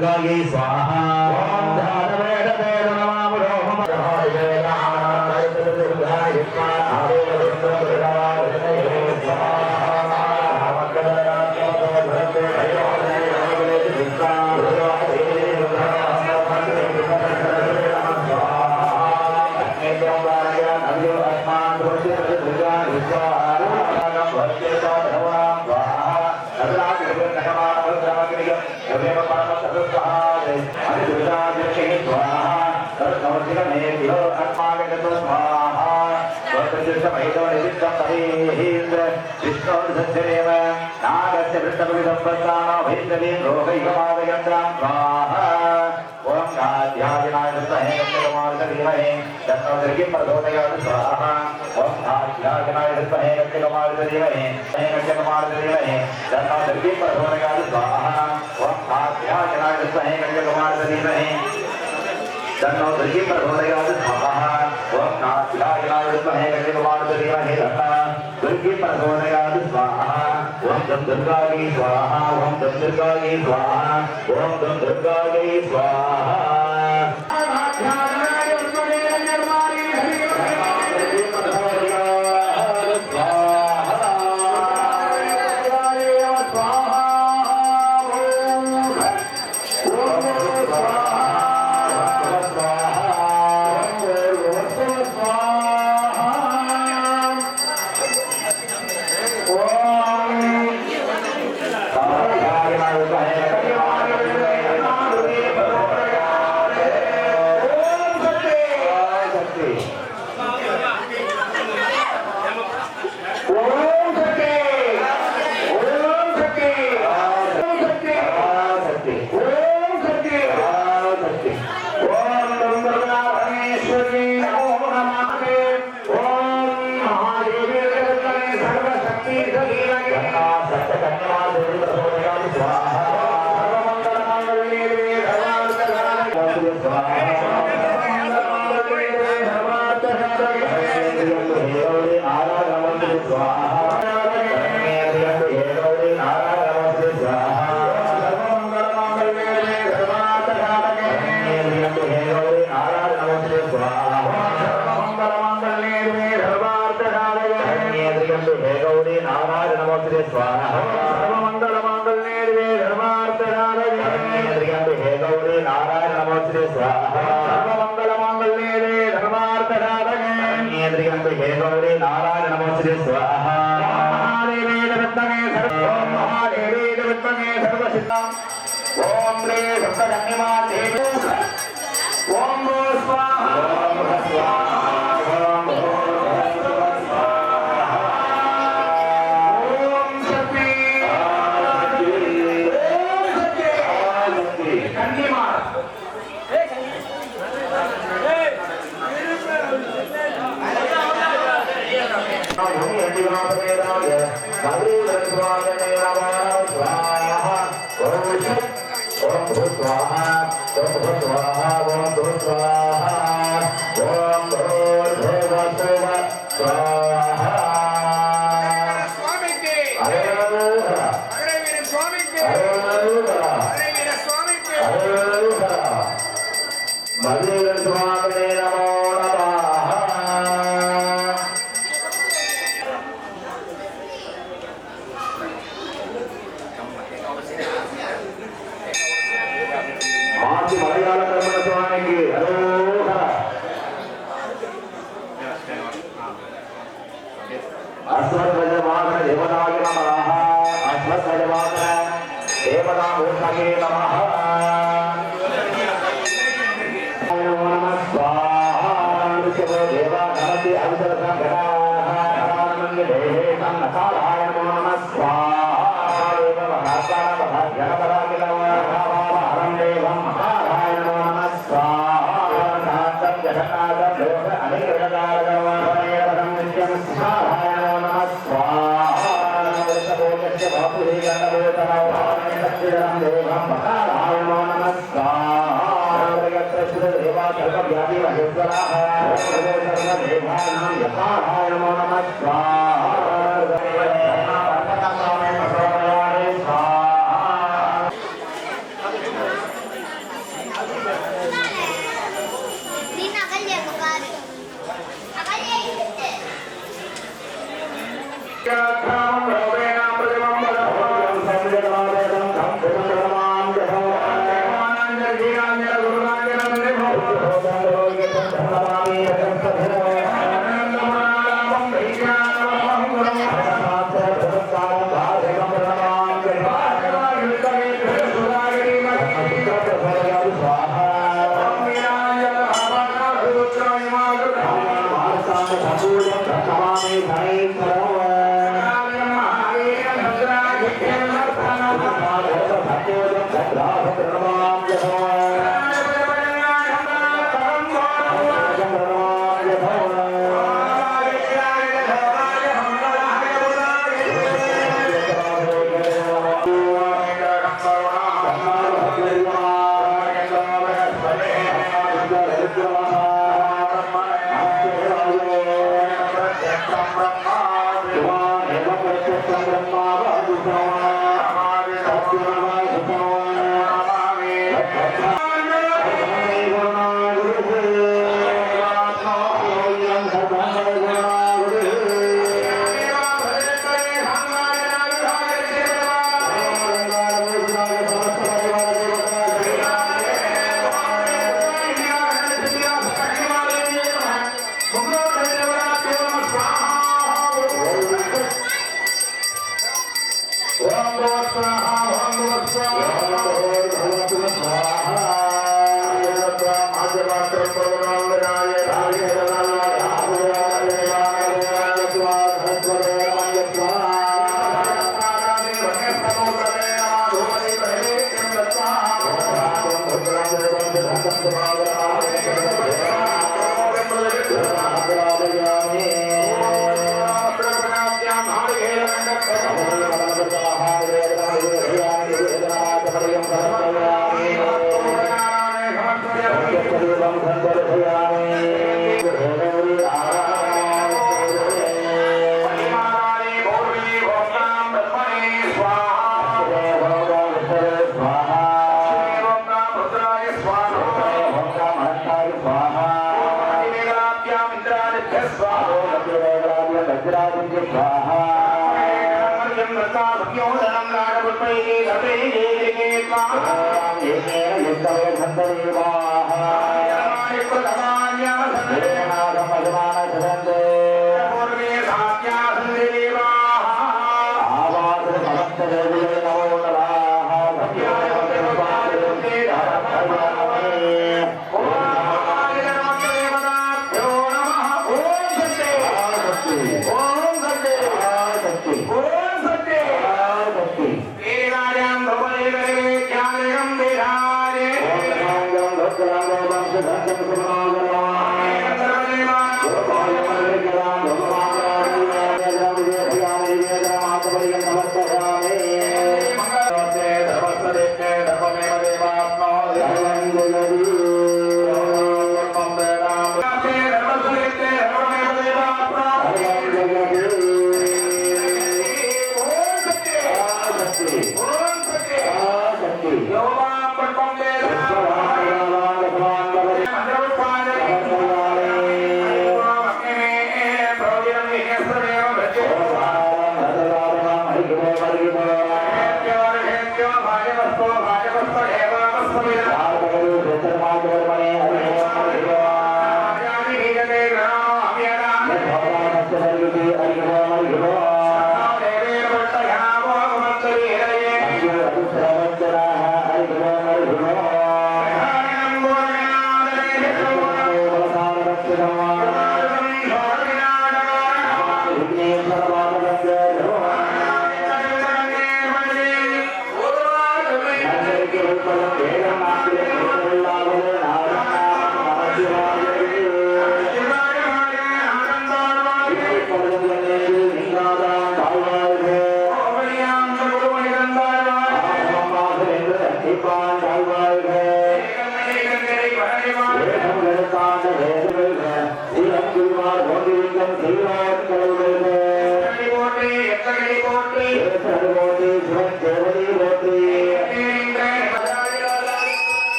刚刚一个一啊 उदज्जलेम नागस्य पृष्ठपविदम्बस्तानो भैरवीं रोगैकमादयन्त्रां स्वाहा। ॐ साध्यादिनाय दत्तहे कमालधीमहे दत्तोदर्गिं प्रचोदयात् स्वाहा। ॐ साध्यादिनाय दत्तहे कमालधीमहे कमालधीमहे दत्तोदर्गिं प्रचोदयात् स्वाहा। ॐ साध्यादिनाय दत्तहे कमालधीमहे दत्तोदर्गिं प्रचोदयात् स्वाहा। ॐ साध्यादिनाय दत्तहे कमालधीमहे दत्ता दुर्गे प्रचोदयात् स्वाहा ॐ गं दुर्गायै स्वाहा ॐ गं दुर्गायै स्वाहा ॐ गं दुर्गायै स्वाहा भक्तगण्यमा देवी அஸ்வத்வஜவாகன தேவதாய நமஹ அஸ்வத்வஜவாகன தேவதா ஓம்யே நமஹ. God.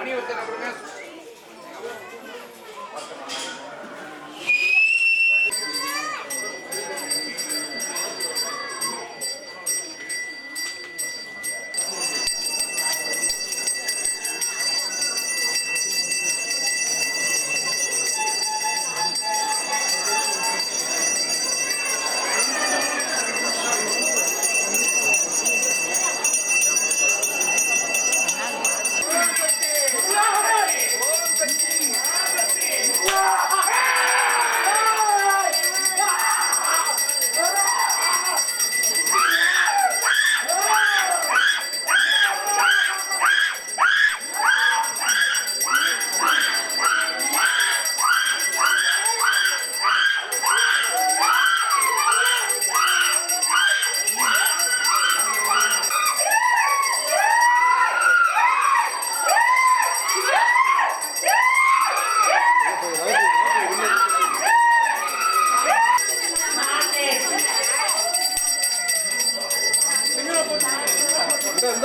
Maníbete la broma.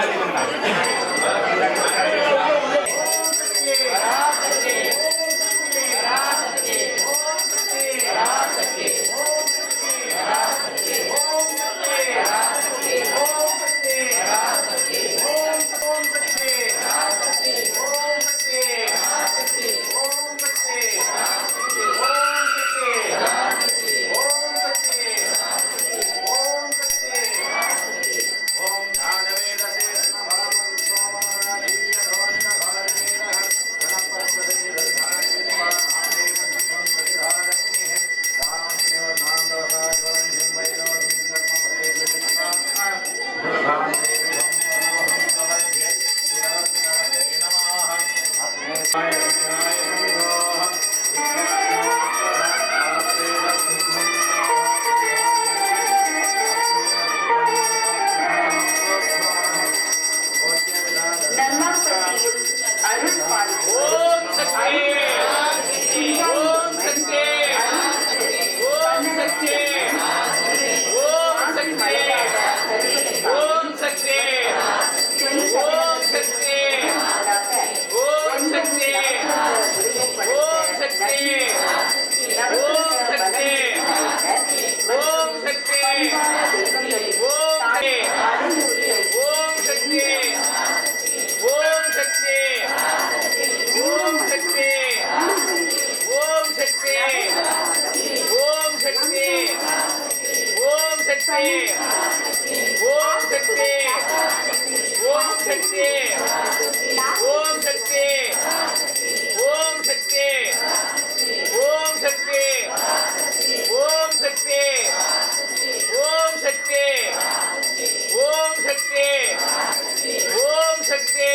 けないといけない。சக்தி. ஓம் சக்தி.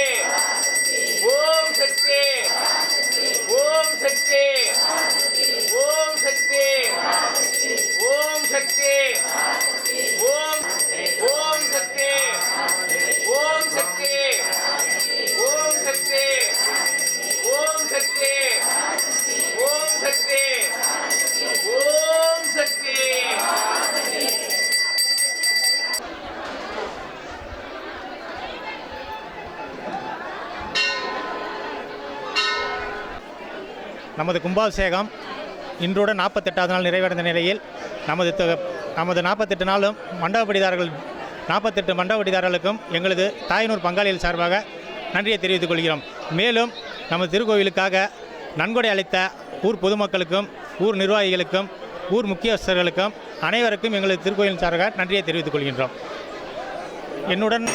நமது கும்பாபிஷேகம் இன்றோடு நாற்பத்தெட்டாவது நாள் நிறைவடைந்த நிலையில் நமது நமது நாற்பத்தெட்டு நாளும் மண்டபப்படிதாரர்கள் நாற்பத்தெட்டு மண்டபப்படிதாரர்களுக்கும் எங்களது தாய்நூர் பங்காளிகள் சார்பாக நன்றியை தெரிவித்துக் கொள்கிறோம். மேலும் நமது திருக்கோவிலுக்காக நன்கொடை அளித்த ஊர் பொதுமக்களுக்கும் ஊர் நிர்வாகிகளுக்கும் ஊர் முக்கியஸ்தர்களுக்கும் அனைவருக்கும் எங்களது திருக்கோயில் சார்பாக நன்றியை தெரிவித்துக் கொள்கின்றோம். என்னுடன்